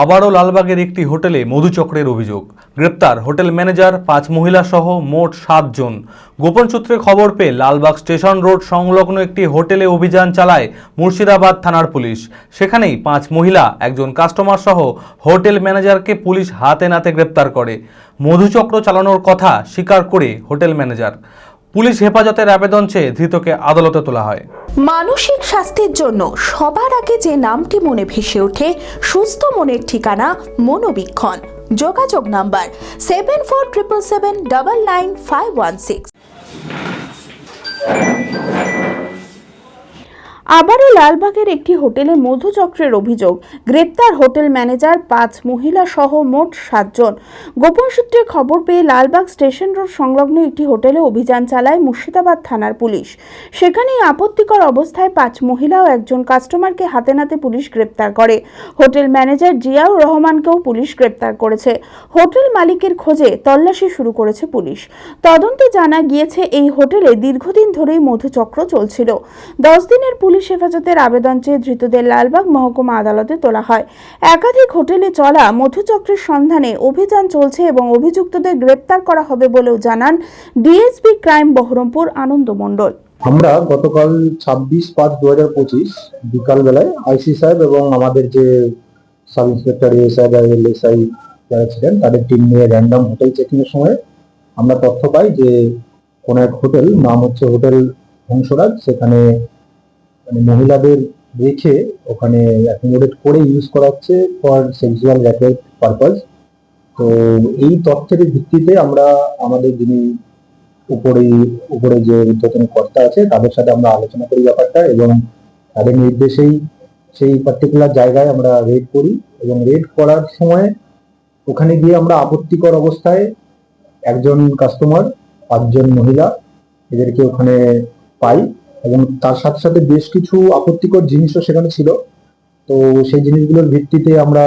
আবারও লালবাগের একটি হোটেলে মধুচক্রের অভিযোগ। গ্রেপ্তার হোটেল ম্যানেজার, পাঁচ মহিলা সহ মোট সাতজন গোপন সূত্রে খবর পেয়ে লালবাগ স্টেশন রোড সংলগ্ন একটি হোটেলে অভিযান চালায় মুর্শিদাবাদ থানার পুলিশ। সেখানেই পাঁচ মহিলা, একজন কাস্টমার সহ হোটেল ম্যানেজারকে পুলিশ হাতে নাতে গ্রেপ্তার করে। মধুচক্র চালানোর কথা স্বীকার করে হোটেল ম্যানেজার। পুলিশ হেফাজতের আবেদন চেয়ে ধৃতকে আদালতে তোলা হয়। মানসিক স্বাস্থ্যের জন্য সবার আগে যে নামটি মনে ভেসে ওঠে, সুস্থ মনের ঠিকানা মনোবীক্ষণ। যোগাযোগ number seven four triple seven double nine five one six আবারও লালবাগের একটি হোটেলে মধুচক্রের অভিযোগ। গ্রেপ্তার হোটেল ম্যানেজার পাঁচ মহিলা সহ মোট সাতজন। গোপন সূত্রে খবর পেয়ে লালবাগ স্টেশন রোড সংলগ্ন একটি হোটেলে অভিযান চালায় মুর্শিদাবাদ থানার পুলিশ। সেখানেই আপত্তিকর অবস্থায় পাঁচ মহিলা ও একজন কাস্টমারকে হাতে নাতে পুলিশ গ্রেপ্তার করে। হোটেল ম্যানেজার জিয়াউর রহমানকেও পুলিশ গ্রেপ্তার করেছে। হোটেল মালিকের খোঁজে তল্লাশি শুরু করেছে পুলিশ। তদন্তে জানা গিয়েছে, এই হোটেলে দীর্ঘদিন ধরেই মধুচক্র চলছিল। দশ দিনের পুলিশ হেফাজতের আবেদন চেয়ে ধৃতদের লালবাগ মহকুমা আদালতে তোলা হয়। একাধিক হোটেলে চলা মধুচক্রের সন্ধানে অভিযান চলছে এবং অভিযুক্তদের গ্রেপ্তার করা হবে বলেও জানান ডিএসপি ক্রাইম বহরমপুর আনন্দ মণ্ডল। আমরা গতকাল ছাব্বিশ পাঁচ দু হাজার পঁচিশ বিকালবেলায় আইসি সাহেব এবং আমাদের যে সাব ইন্সপেক্টর এএসআই বা এলএসআই যারা ছিলেন, তাদের টিম নিয়ে র্যান্ডম হোটেল চেকিং এর সময় আমরা তথ্য পাই যে কোন এক হোটেল নাম হচ্ছে হোটেল হংসরাজ, সেখানে মানে মহিলাদের রেখে ওখানে অ্যাকোমোডেট করে ইউজ করা হচ্ছে ফর সেক্সুয়াল র্যাকেট পারপাস তো এই তথ্যের ভিত্তিতে আমরা আমাদের যিনি উপরে উপরে যে উদ্যোতন কর্তা আছে, তাদের সাথে আমরা আলোচনা করি ব্যাপারটা এবং তাদের নির্দেশেই সেই পার্টিকুলার জায়গায় আমরা রেড করি এবং রেড করার সময় ওখানে গিয়ে আমরা আপত্তিকর অবস্থায় একজন কাস্টমার পাঁচজন মহিলা এদেরকে ওখানে পাই। এবং তার সাথে সাথে বেশ কিছু আপত্তিকর জিনিসও সেখানে ছিল। তো সেই জিনিসগুলোর ভিত্তিতে আমরা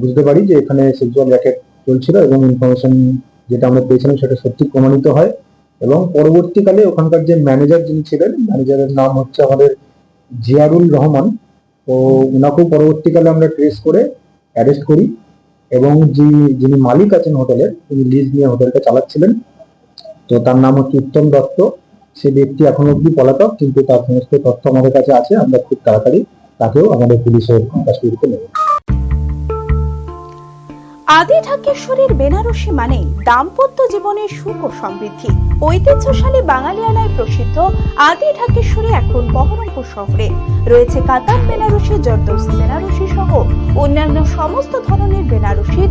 বুঝতে পারি যে এখানে সেক্সুয়াল র্যাকেট চলছিল এবং ইনফরমেশন যেটা আমরা পেয়েছিলাম সেটা সত্যি প্রমাণিত হয় এবং পরবর্তীকালে ওখানকার যে ম্যানেজার যিনি ছিলেন ম্যানেজারের নাম হচ্ছে আমাদের জিয়ারুল রহমান। তো ওনাকেও পরবর্তীকালে আমরা ট্রেস করে অ্যারেস্ট করি এবং যে, যিনি মালিক আছেন হোটেলের তিনি লিজ নিয়ে হোটেলটা চালাচ্ছিলেন। তো তার নাম হচ্ছে উত্তম দত্ত। সে ব্যক্তি এখনও অব্দি পলাতক, কিন্তু তার সমস্ত তথ্য আমাদের কাছে আছে। আমরা খুব তাড়াতাড়ি তাকেও আমাদের পুলিশের কাস্টডিতে নেব। আদি ঢাকেশ্বরীর বেনারসি মানে দাম্পত্য জীবনের সুখ ও সমৃদ্ধি। ঐতিহ্যশালী বাঙালিয়ানায় প্রসিদ্ধ আদি ঢাকেশ্বরী এখন বহরমপুর শহরে। রয়েছে কাতার বেনারসি জর্দোস বেনারসি সহ অন্যান্য সমস্ত ধরনের বেনারসির